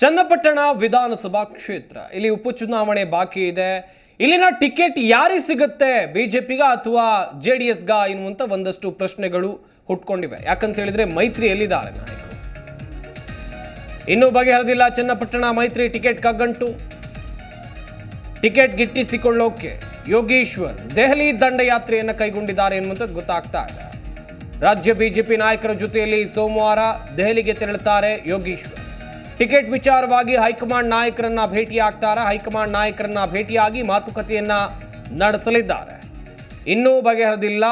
ಚನ್ನಪಟ್ಟಣ ವಿಧಾನಸಭಾ ಕ್ಷೇತ್ರ. ಇಲ್ಲಿ ಉಪಚುನಾವಣೆ ಬಾಕಿ ಇದೆ. ಇಲ್ಲಿನ ಟಿಕೆಟ್ ಯಾರಿಗೆ ಸಿಗುತ್ತೆ? ಬಿಜೆಪಿಗ ಅಥವಾ ಜೆ ಡಿ ಎಸ್ಗ ಎನ್ನುವಂಥ ಒಂದಷ್ಟು ಪ್ರಶ್ನೆಗಳು ಹುಟ್ಕೊಂಡಿವೆ. ಯಾಕಂತ ಹೇಳಿದ್ರೆ ಮೈತ್ರಿಯಲ್ಲಿದ್ದಾರೆ ನಾಯಕರು? ಇನ್ನೂ ಬಗೆಹರಿದಿಲ್ಲ ಚನ್ನಪಟ್ಟಣ ಮೈತ್ರಿ ಟಿಕೆಟ್ ಕಗ್ಗಂಟು. ಟಿಕೆಟ್ ಗಿಟ್ಟಿಸಿಕೊಳ್ಳೋಕೆ ಯೋಗೀಶ್ವರ್ ದೆಹಲಿ ದಂಡಯಾತ್ರೆಯನ್ನು ಕೈಗೊಂಡಿದ್ದಾರೆ ಎನ್ನುವಂಥದ್ದು ಗೊತ್ತಾಗ್ತಾ ಇದೆ. ರಾಜ್ಯ ಬಿಜೆಪಿ ನಾಯಕರ ಜೊತೆಯಲ್ಲಿ ಸೋಮವಾರ ದೆಹಲಿಗೆ ತೆರಳುತ್ತಾರೆ ಯೋಗೀಶ್ವರ್. ಟಿಕೆಟ್ ವಿಚಾರವಾಗಿ ಹೈಕಮಾಂಡ್ ನಾಯಕರನ್ನ ಭೇಟಿಯಾಗ್ತಾರೆ. ಹೈಕಮಾಂಡ್ ನಾಯಕರನ್ನ ಭೇಟಿಯಾಗಿ ಮಾತುಕತೆಯನ್ನ ನಡೆಸಲಿದ್ದಾರೆ. ಇನ್ನೂ ಬಗೆಹರಿದಿಲ್ಲ.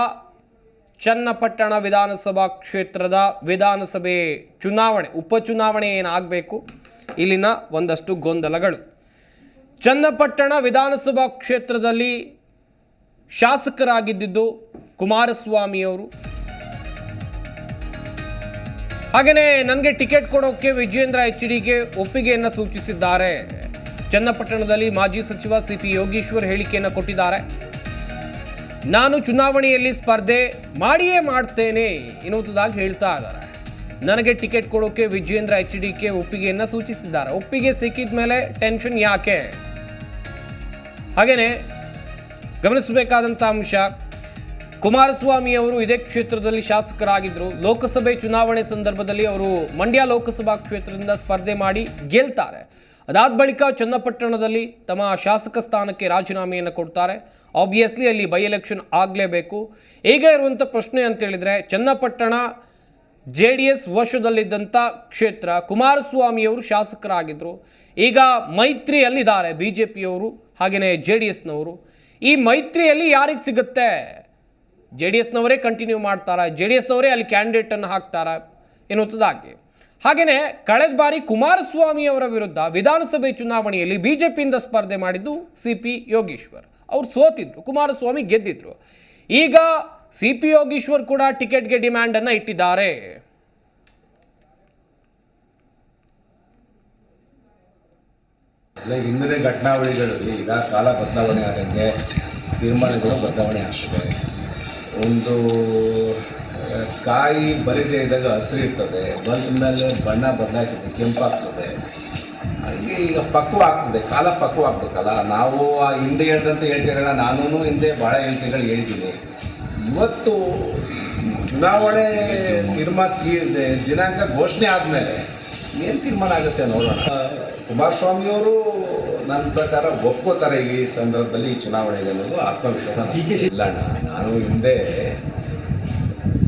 ಚನ್ನಪಟ್ಟಣ ವಿಧಾನಸಭಾ ಕ್ಷೇತ್ರದ ವಿಧಾನಸಭೆ ಚುನಾವಣೆ, ಉಪಚುನಾವಣೆ ಏನಾಗಬೇಕು? ಇಲ್ಲಿನ ಒಂದಷ್ಟು ಗೊಂದಲಗಳು. ಚನ್ನಪಟ್ಟಣ ವಿಧಾನಸಭಾ ಕ್ಷೇತ್ರದಲ್ಲಿ ಶಾಸಕರಾಗಿದ್ದಿದ್ದು ಕುಮಾರಸ್ವಾಮಿಯವರು. ಹಾಗೆಯೇ ನನಗೆ ಟಿಕೆಟ್ ಕೊಡೋಕ್ಕೆ ವಿಜಯೇಂದ್ರ ಎಚ್ ಡಿಗೆ ಒಪ್ಪಿಗೆಯನ್ನು ಸೂಚಿಸಿದ್ದಾರೆ. ಚನ್ನಪಟ್ಟಣದಲ್ಲಿ ಮಾಜಿ ಸಚಿವ ಸಿ ಪಿ ಯೋಗೀಶ್ವರ್ ಹೇಳಿಕೆಯನ್ನು ಕೊಟ್ಟಿದ್ದಾರೆ. ನಾನು ಚುನಾವಣೆಯಲ್ಲಿ ಸ್ಪರ್ಧೆ ಮಾಡಿಯೇ ಮಾಡ್ತೇನೆ ಎನ್ನುವುದಾಗಿ ಹೇಳ್ತಾ ಇದ್ದಾರೆ. ನನಗೆ ಟಿಕೆಟ್ ಕೊಡೋಕೆ ವಿಜಯೇಂದ್ರ ಎಚ್ ಡಿಗೆ ಒಪ್ಪಿಗೆಯನ್ನು ಸೂಚಿಸಿದ್ದಾರೆ. ಒಪ್ಪಿಗೆ ಸಿಕ್ಕಿದ ಮೇಲೆ ಟೆನ್ಷನ್ ಯಾಕೆ? ಹಾಗೆಯೇ ಗಮನಿಸಬೇಕಾದಂಥ ಅಂಶ ಕುಮಾರಸ್ವಾಮಿ ಅವರು ಇದೇ ಕ್ಷೇತ್ರದಲ್ಲಿ ಶಾಸಕರಾಗಿದ್ದರು ಲೋಕಸಭೆ ಚುನಾವಣೆ ಸಂದರ್ಭದಲ್ಲಿ ಅವರು ಮಂಡ್ಯ ಲೋಕಸಭಾ ಕ್ಷೇತ್ರದಿಂದ ಸ್ಪರ್ಧೆ ಮಾಡಿ ಗೆಲ್ತಾರೆ. ಅದಾದ ಬಳಿಕ ಚನ್ನಪಟ್ಟಣದಲ್ಲಿ ತಮ್ಮ ಶಾಸಕ ಸ್ಥಾನಕ್ಕೆ ರಾಜೀನಾಮೆಯನ್ನು ಕೊಡ್ತಾರೆ. ಆಬ್ವಿಯಸ್ಲಿ ಅಲ್ಲಿ ಬೈ ಎಲೆಕ್ಷನ್ ಆಗಲೇಬೇಕು. ಈಗ ಇರುವಂಥ ಪ್ರಶ್ನೆ ಅಂತೇಳಿದರೆ ಚನ್ನಪಟ್ಟಣ ಜೆ ಡಿ ಎಸ್ ವಶದಲ್ಲಿದ್ದಂಥ ಕ್ಷೇತ್ರ ಕುಮಾರಸ್ವಾಮಿಯವರು ಶಾಸಕರಾಗಿದ್ದರು ಈಗ ಮೈತ್ರಿಯಲ್ಲಿದ್ದಾರೆ ಬಿ ಜೆ ಪಿಯವರು ಹಾಗೆಯೇ ಜೆ ಡಿ ಎಸ್ನವರು. ಈ ಮೈತ್ರಿಯಲ್ಲಿ ಯಾರಿಗೆ ಸಿಗುತ್ತೆ? ಜೆ ಡಿ ಎಸ್ನವರೇ ಕಂಟಿನ್ಯೂ ಮಾಡ್ತಾರೆ? ಜೆ ಡಿ ಎಸ್ನವರೇ ಅಲ್ಲಿ ಕ್ಯಾಂಡಿಡೇಟನ್ನು ಹಾಕ್ತಾರೆ ಎನ್ನುವುದಾಗಿ ಹಾಗೆಯೇ ಕಳೆದ ಬಾರಿ ಕುಮಾರಸ್ವಾಮಿಯವರ ವಿರುದ್ಧ ವಿಧಾನಸಭೆ ಚುನಾವಣೆಯಲ್ಲಿ ಬಿ ಜೆ ಪಿಯಿಂದ ಸ್ಪರ್ಧೆ ಮಾಡಿದ್ದು ಸಿ ಪಿ ಯೋಗೀಶ್ವರ್. ಅವ್ರು ಸೋತಿದ್ರು, ಕುಮಾರಸ್ವಾಮಿ ಗೆದ್ದಿದ್ರು. ಈಗ ಸಿ ಪಿ ಯೋಗೀಶ್ವರ್ ಕೂಡ ಟಿಕೆಟ್ಗೆ ಡಿಮ್ಯಾಂಡನ್ನು ಇಟ್ಟಿದ್ದಾರೆ. ಹಿಂದಿನ ಘಟನಾವಳಿಗಳು ಈಗ ಕಾಲ ಬದಲಾವಣೆ ಆದಂತೆ ತೀರ್ಮಾನಗಳು ಬದಲಾವಣೆ ಆಗ್ತದೆ. ಒಂದು ಕಾಯಿ ಬರಿದೇ ಇದ್ದಾಗ ಹಸಿರು ಇರ್ತದೆ. ಬಂದ ಮೇಲೆ ಬಣ್ಣ ಬದಲಾಯಿಸುತ್ತೆ, ಕೆಂಪಾಗ್ತದೆ. ಹಾಗೆ ಈಗ ಪಕ್ವ ಆಗ್ತದೆ, ಕಾಲ ಪಕ್ವ ಆಗ್ಬೇಕಲ್ಲ. ನಾವು ಆ ಹಿಂದೆ ಹೇಳ್ದಂತೆ ಹೇಳ್ತೀರಲ್ಲ ನಾನು ಹಿಂದೆ ಭಾಳ ಹೇಳಿಕೆಗಳು ಹೇಳಿದ್ದೀನಿ ಇವತ್ತು ಚುನಾವಣೆ ತೀರ್ಮಾನ ದಿನಾಂಕ ಘೋಷಣೆ ಆದಮೇಲೆ ಏನು ತೀರ್ಮಾನ ಆಗುತ್ತೆ ನೋಡೋಣ. ಕುಮಾರಸ್ವಾಮಿಯವರು ನನ್ನ ಪ್ರಕಾರ ಒಪ್ಕೋತಾರೆ ಈ ಸಂದರ್ಭದಲ್ಲಿ ಈ ಚುನಾವಣೆ ಅನ್ನೋದು ಆತ್ಮವಿಶ್ವಾಸ. ಇಲ್ಲ ಅಣ್ಣ ನಾನು ಹಿಂದೆ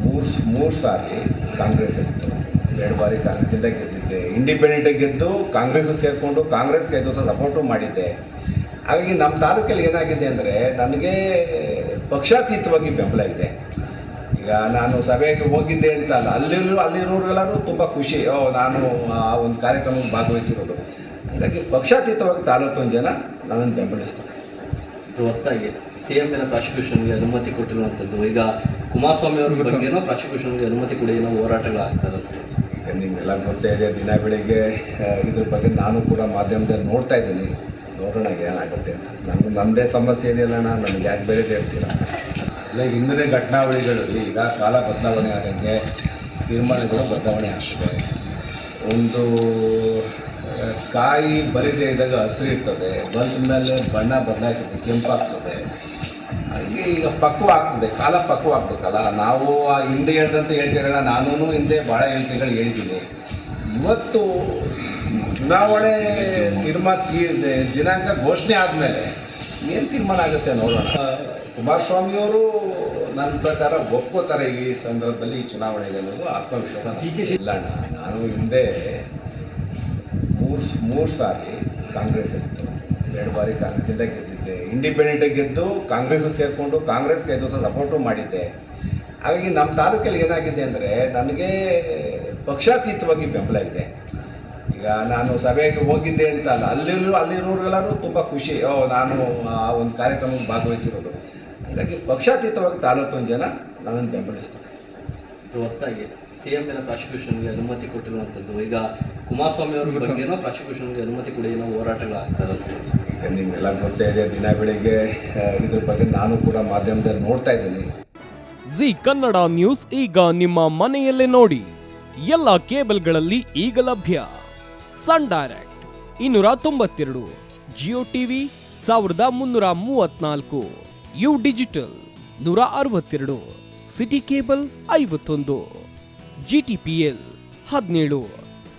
ಮೂರು ಮೂರು ಸಾರಿ ಕಾಂಗ್ರೆಸ್ ಇತ್ತು. ಎರಡು ಬಾರಿ ಕಾಂಗ್ರೆಸ್ಸಿಂದ ಗೆದ್ದಿದ್ದೆ. ಇಂಡಿಪೆಂಡೆಂಟಾಗಿ ಗೆದ್ದು ಕಾಂಗ್ರೆಸ್ ಸೇರಿಕೊಂಡು ಕಾಂಗ್ರೆಸ್ಗೆ ಐದು ವರ್ಷ ಸಪೋರ್ಟು ಮಾಡಿದ್ದೆ. ಹಾಗಾಗಿ ನಮ್ಮ ತಾಲೂಕಲ್ಲಿ ಏನಾಗಿದೆ ಅಂದರೆ ನನಗೆ ಪಕ್ಷಾತೀತವಾಗಿ ಬೆಂಬಲ ಇದೆ. ಈಗ ನಾನು ಸಭೆಗೆ ಹೋಗಿದ್ದೆ ಅಂತ ಅಲ್ಲ ಅಲ್ಲಿರೋ ಅಲ್ಲಿರೋರೆಲ್ಲರೂ ತುಂಬ ಖುಷಿ. ಓ ನಾನು ಆ ಒಂದು ಕಾರ್ಯಕ್ರಮಕ್ಕೆ ಭಾಗವಹಿಸಿರೋದು. ಹಾಗಾಗಿ ಪಕ್ಷಾತೀತವಾಗಿ ತಾಲೂಕಿನ ಜನ ನನ್ನನ್ನು ಬೆಂಬಲಿಸ್ತಾರೆ. ಇದು ಹೊರ್ತಾಗಿ ಸಿ ಎಂ ಏನ ಪ್ರಾಸಿಕ್ಯೂಷನ್ಗೆ ಅನುಮತಿ ಕೊಟ್ಟಿರುವಂಥದ್ದು. ಈಗ ಕುಮಾರಸ್ವಾಮಿ ಅವ್ರ ಬಗ್ಗೆನೋ ಪ್ರಾಸಿಕ್ಯೂಷನ್ಗೆ ಅನುಮತಿ ಕೊಡಿ ಏನೋ ಹೋರಾಟಗಳಾಗ್ತದೆ ನಿಮಗೆಲ್ಲ ಗೊತ್ತೇ ಇದೆ ದಿನ ಬೆಳಿಗ್ಗೆ ಇದ್ರ ಬಗ್ಗೆ ನಾನು ಕೂಡ ಮಾಧ್ಯಮದಲ್ಲಿ ನೋಡ್ತಾ ಇದ್ದೀನಿ. ನೋಡೋಣ ಏನಾಗುತ್ತೆ ಅಂತ. ನನಗೆ ನಮ್ಮದೇ ಸಮಸ್ಯೆ ಇದೆಯಲ್ಲ ನನಗೆ ಯಾಕೆ ಬೇರೆ ಹೇಳ್ತೀರಾ ಅಲ್ಲ ಹಿಂದಿನ ಘಟನಾವಳಿಗಳು ಈಗ ಕಾಲ ಬದಲಾವಣೆ ಆದಂಗೆ ತೀರ್ಮಾನಗಳು ಬದಲಾವಣೆ ಆಗ್ತದೆ. ಒಂದು ಕಾಯಿ ಬರಿದೇ ಇದ್ದಾಗ ಹಸಿರು ಇರ್ತದೆ. ಬಂದ ಮೇಲೆ ಬಣ್ಣ ಬದಲಾಯಿಸುತ್ತೆ, ಕೆಂಪಾಗ್ತದೆ. ಹಾಗೆ ಈಗ ಪಕ್ವ ಆಗ್ತದೆ, ಕಾಲ ಪಕ್ವ ಆಗ್ಬೇಕಲ್ಲ. ನಾವು ಆ ಹಿಂದೆ ಹೇಳ್ದಂತ ಹೇಳ್ತೀರಲ್ಲ ನಾನು ಹಿಂದೆ ಭಾಳ ಹೇಳಿಕೆಗಳು ಹೇಳಿದ್ದೀನಿ. ಇವತ್ತು ಚುನಾವಣೆ ತೀರ್ಮಾನ ದಿನಾಂಕ ಘೋಷಣೆ ಆದಮೇಲೆ ಏನು ತೀರ್ಮಾನ ಆಗುತ್ತೆ ನೋಡೋಣ. ಕುಮಾರಸ್ವಾಮಿಯವರು ನನ್ನ ಪ್ರಕಾರ ಒಪ್ಕೋತಾರೆ ಈ ಸಂದರ್ಭದಲ್ಲಿ ಈ ಚುನಾವಣೆಗೆ ಅನ್ನೋದು ಆತ್ಮವಿಶ್ವಾಸ. ಇಲ್ಲ ನಾನು ಹಿಂದೆ ಮೂರು ಮೂರು ಸಾರಿ ಕಾಂಗ್ರೆಸ್ ಇತ್ತು. ಎರಡು ಬಾರಿ ಕಾಂಗ್ರೆಸಿಂದ ಗೆದ್ದಿದ್ದೆ. ಇಂಡಿಪೆಂಡೆಂಟಾಗಿ ಗೆದ್ದು ಕಾಂಗ್ರೆಸ್ ಸೇರಿಕೊಂಡು ಕಾಂಗ್ರೆಸ್ಗೆ ಐದು ವರ್ಷ ಸಪೋರ್ಟು ಮಾಡಿದ್ದೆ. ಹಾಗಾಗಿ ನಮ್ಮ ತಾಲೂಕಲ್ಲಿ ಏನಾಗಿದೆ ಅಂದರೆ ನನಗೆ ಪಕ್ಷಾತೀತವಾಗಿ ಬೆಂಬಲ ಇದೆ. ಈಗ ನಾನು ಸಭೆಗೆ ಹೋಗಿದ್ದೆ ಅಂತ ಅಲ್ಲ, ಅಲ್ಲಿರೋ ಅಲ್ಲಿರೋರೆಲ್ಲರೂ ತುಂಬ ಖುಷಿ. ಓ, ನಾನು ಆ ಒಂದು ಕಾರ್ಯಕ್ರಮಕ್ಕೆ ಭಾಗವಹಿಸಿರೋದು. ಹಾಗಾಗಿ ಪಕ್ಷಾತೀತವಾಗಿ ತಾಲೂಕಿನ ಜನ ನನ್ನನ್ನು ಬೆಂಬಲಿಸ್ತಾರೆ. ಹೊತ್ತಾಗಿ ಸಿ ಎಂ ಎಲ್ಲ ಪ್ರಾಸಿಕ್ಯೂಷನ್ಗೆ ಅನುಮತಿ ಕೊಟ್ಟಿರುವಂಥದ್ದು, ಈಗ ಕುಮಾರಸ್ವಾಮಿ ಅವ್ರ ಬಗ್ಗೆನೋ ಪ್ರಾಸಿಕ್ಯೂಷನ್ಗೆ ಅನುಮತಿ ಕೊಡಿ ಏನೋ ಹೋರಾಟಗಳಾಗ್ತದೆ ನಿಮಗೆಲ್ಲ ಗೊತ್ತೇ ಇದೆ ದಿನ ಬೆಳಿಗ್ಗೆ ಇದ್ರ ಬಗ್ಗೆ ನಾನು ಕೂಡ ಮಾಧ್ಯಮದಲ್ಲಿ ನೋಡ್ತಾ ಇದ್ದೀನಿ. ಜಿ ಕನ್ನಡ ನ್ಯೂಸ್ ಈಗ ನಿಮ್ಮ ಮನೆಯಲ್ಲೇ ನೋಡಿ. ಎಲ್ಲ ಕೇಬಲ್ಗಳಲ್ಲಿ ಈಗ ಲಭ್ಯ. ಸನ್ ಡೈರೆಕ್ಟ್ ಇನ್ನೂರ ತೊಂಬತ್ತೆರಡು ಜಿಯೋ ಟಿವಿ ಸಾವಿರದ ಮುನ್ನೂರ ಮೂವತ್ನಾಲ್ಕು ಯು ಡಿಜಿಟಲ್ ನೂರ ಅರವತ್ತೆರಡು ಸಿಟಿ ಕೇಬಲ್ ಐವತ್ತೊಂದು ಜಿ ಟಿ ಪಿ ಎಲ್ ಹದಿನೇಳು.